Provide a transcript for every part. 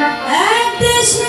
এক দেশে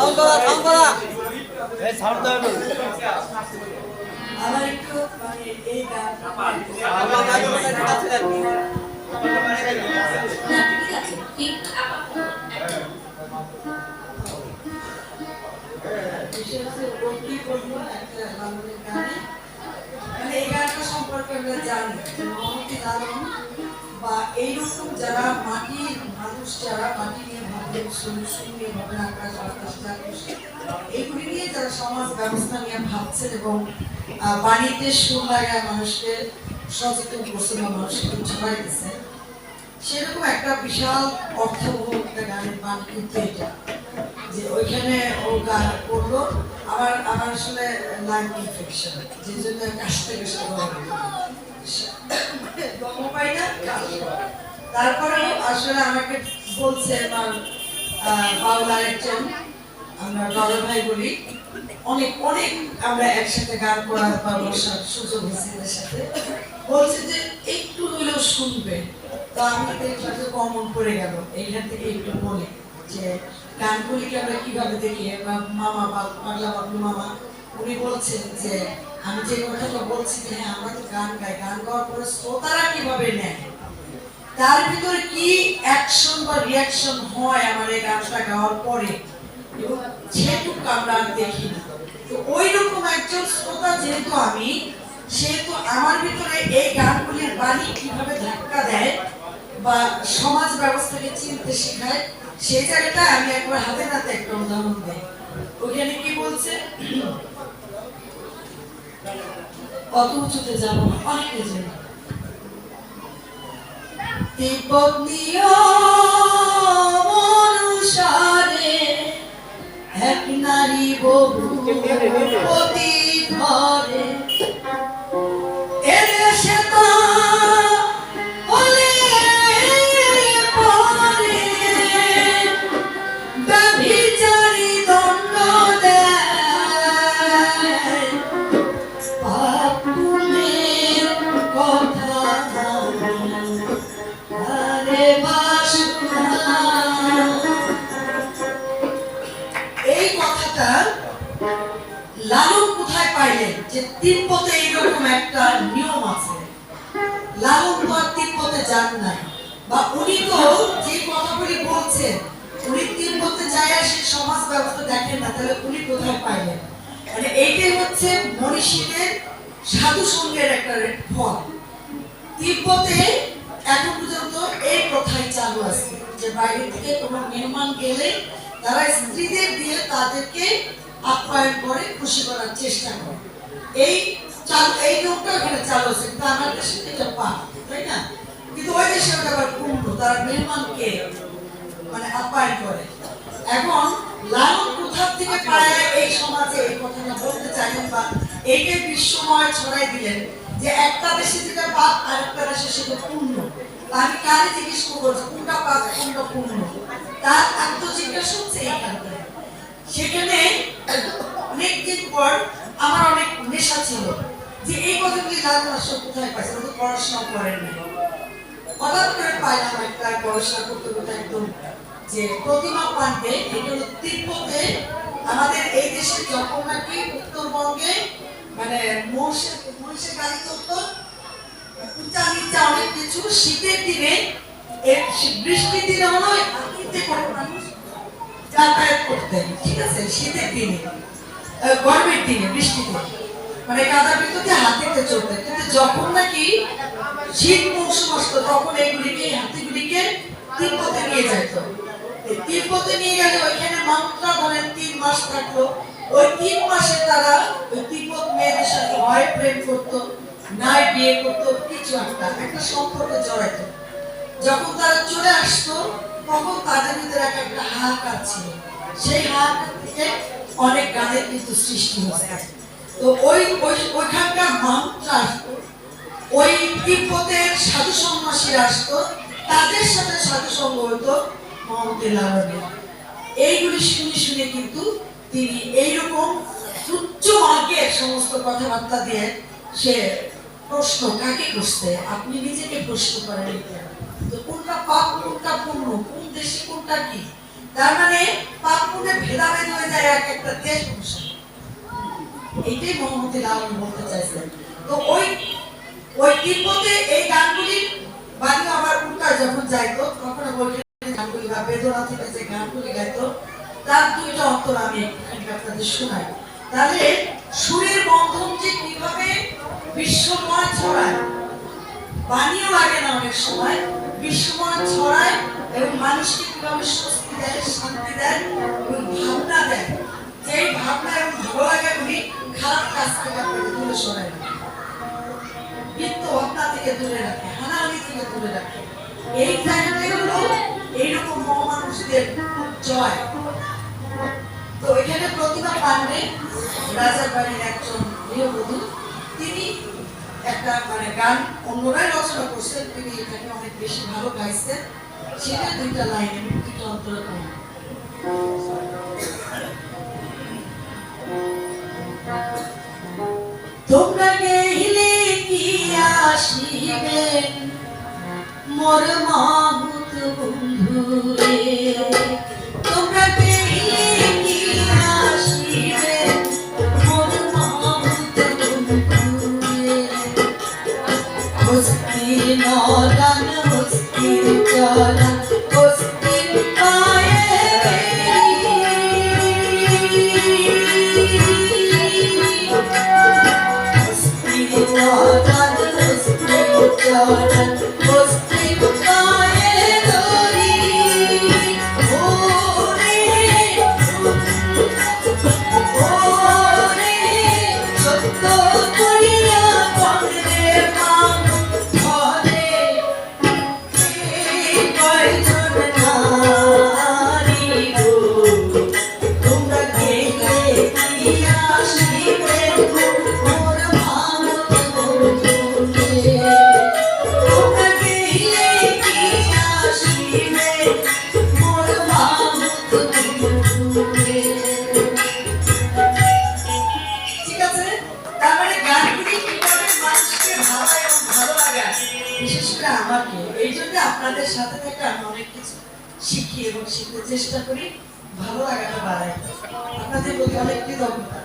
বলব একটা। বাংলা গানে। মানে এই গানটা সম্পর্কে আমরা জানি। বা এইরকম যারা মাটির মানুষ, যারা মাটি নিয়ে ভাবেন সলিউশন নিয়ে ভাবেন, আকাশ বাতাস এগুলি নিয়ে যারা সমাজ ব্যবস্থা নিয়ে ভাবছেন এবং বাড়িতে সুর লাগায় মানুষকে সচেতন করছে বা মানুষকে ছড়াই দিচ্ছেন, সেরকম একটা বিশাল অর্থবহ একটা গানের গান কিন্তু এটা। যে ওইখানে ও গান করল আমার আমার আসলে লাইন ইনফেকশন যে জন্য কাশতে কাশতে দম পাই তারপরেও আসলে আমাকে বলছে আমার বাংলার একজন আমরা বড় ভাই বলি অনেক অনেক আমরা একসাথে গান করার বা বসার সুযোগ হয়েছে সাথে বলছে যে একটু হলেও শুনবে তো আমি দেখলাম যে কমন পড়ে গেল এইখান থেকে একটু বলি যে গানগুলিকে আমরা কীভাবে দেখি মামা বা পাগলা বাবলু মামা উনি বলছেন যে আমি যে কথাটা বলছি যে হ্যাঁ আমরা তো গান গাই গান গাওয়ার পরে শ্রোতারা কীভাবে নেয়? তার ভিতরে কি অ্যাকশন বা রিয়াকশন হয় আমার এই গানটা গাওয়ার পরে? এবং আমরা আর দেখি না। তো ওই রকম একজন শ্রোতা যেহেতু আমি, সেহেতু আমার ভিতরে এই গানগুলির বাণী কীভাবে ধাক্কা দেয় বা সমাজ ব্যবস্থাকে চিনতে শেখায়, সেই জায়গাটা আমি একবার হাতে নাতে একটা উদাহরণ দেয় ওখানে কি বলছে? অত উঁচুতে যাব না অনেক নিচে এক নারী বহু পতি ধরে কথাটা লালন কোথায় পাইলেন যে তিব্বতে এইরকম একটা নিয়ম আছে? লালন তো আর তিব্বতে যান নাই। বা উনি তো যে কথাগুলি বলছেন, উনি তিব্বতে যায় আর সেই সমাজ ব্যবস্থা দেখেন না, তাহলে উনি কোথায় পাইলেন? মানে এইটাই হচ্ছে মনীষীদের সাধু সঙ্গের একটা ফল। তিব্বতে এখন পর্যন্ত এই প্রথাই চালু আছে যে বাইরে থেকে কোনো মেহমান গেলে তারা স্ত্রীদের দিয়ে তাদেরকে আপ্যায়ন করে খুশি করার চেষ্টা করে। এই এই নিয়মটা এখানে চালু আছে, কিন্তু আমার দেশে এটা পা তাই না? কিন্তু ওই দেশে ওটা আবার কুণ্ড, তারা মেহমানকে মানে আপ্যায়ন করে। এখন লালন কোথা থেকে পায় এই সমাজে এই কথাটা বলতে চাইলেন বা এইটাই বিশ্বময় ছড়াই দিলেন যে একটা দেশে যেটা পাপ আর একটা দেশে সেটা পূর্ণ আমি কারে জিজ্ঞেস করব কোনটা পাপ কোনটা পূর্ণ তার আত্মজিজ্ঞাসা হচ্ছে সেখানে অনেকদিন পর আমার অনেক নেশা ছিল যে এই কথাগুলি লালন আসলে কোথায় পাইছে আমি তো পড়াশোনা করেন হঠাৎ করে পাইলাম একটা গবেষণা করতে করতে একদম যে প্রতিমা পান্ডে এটা হলো তিব্বতে আমাদের এই দেশে যখন নাকি উত্তরবঙ্গে মানে মহিষের মহিষের গাড়ি চলতো উঁচা মানুষ যাতায়াত করতেন ঠিক আছে? শীতের মানে নিয়ে যেত তিব্বতে নিয়ে গেলে ওইখানে মাত্রা ধরেন তিন মাস থাকল। ওই তিন মাসে তারা ওই তিব্বত মেয়েদের সাথে হয় প্রেম করতো। নাই বিয়ে করতো, কিছু একটা একটা সম্পর্কে জড়াইতো। যখন তারা চলে আসতো, তখন তাদের ভিতরে এক একটা হাহাকার ছিল। সেই হাহাকার থেকে অনেক গানের কিন্তু সৃষ্টি হয়েছে। তো ওই ওই, ওইখানকার মানুষরা আসতো, ওই তিব্বতের সাধু সন্ন্যাসীরা আসতো, তাদের সাথে সাধু সঙ্গ হতো মমতে লালনের এইগুলি শুনে শুনে কিন্তু তিনি এইরকম উচ্চ মার্গের সমস্ত কথাবার্তা দিয়ে সে প্রশ্ন, কাকে করছে আপনি নিজেকে প্রশ্ন করেন তো কোনটা পাপ, কোনটা পুণ্য? কোন দেশে কোনটা কি? তার মানে পাপ পুণ্যে ভেদাভেদ হয়ে যায় এক একটা দেশ অনুসারে। এইটাই মোহাম্মদ বলতে চাইছেন। তো ওই ওই তিব্বতে এই গানগুলি বাড়ি আবার উল্টায় যখন যাইতো, তখন ওইখানে গানগুলি বা বেদনা থেকে যে গানগুলি গাইতো, তার দুইটা অন্তর আমি আপনাদের শোনাই। তাহলে সুরের বন্ধন যে কীভাবে বিশ্বময় ছড়ায়। বাণীও লাগে না অনেক সময়। বিশ্বময় ছড়ায় এবং মানুষকে কীভাবে স্বস্তি দেয়, শান্তি দেয় এবং ভাবনা দেয়। যেই ভাবনা এবং ভালো লাগাগুলি খারাপ কাজ থেকে আপনাকে দূরে সরায় বৃত্ত ভাবনা থেকে দূরে রাখে, হানাহানি থেকে দূরে রাখে। এই জায়গাটাই হলো এইরকম মহামানুষদের জয়। তো এখানে প্রতিভা পান্ডে রাজার বাড়ির একজন গৃহবধূ। তিনি একটা মানে গান অন্যরাই রচনা করছেন তিনি এটাকে অনেক বেশি ভালো গাইছেন। সেটা দুইটা লাইন আমি দুটো অন্তর তোমরা কি আসিবে? মোর আপনাদের সাথে থেকে আমি অনেক কিছু শিখি এবং শিখতে চেষ্টা করি। ভালো লাগাটা বাড়াই। আপনাদের প্রতি অনেক কৃতজ্ঞতা।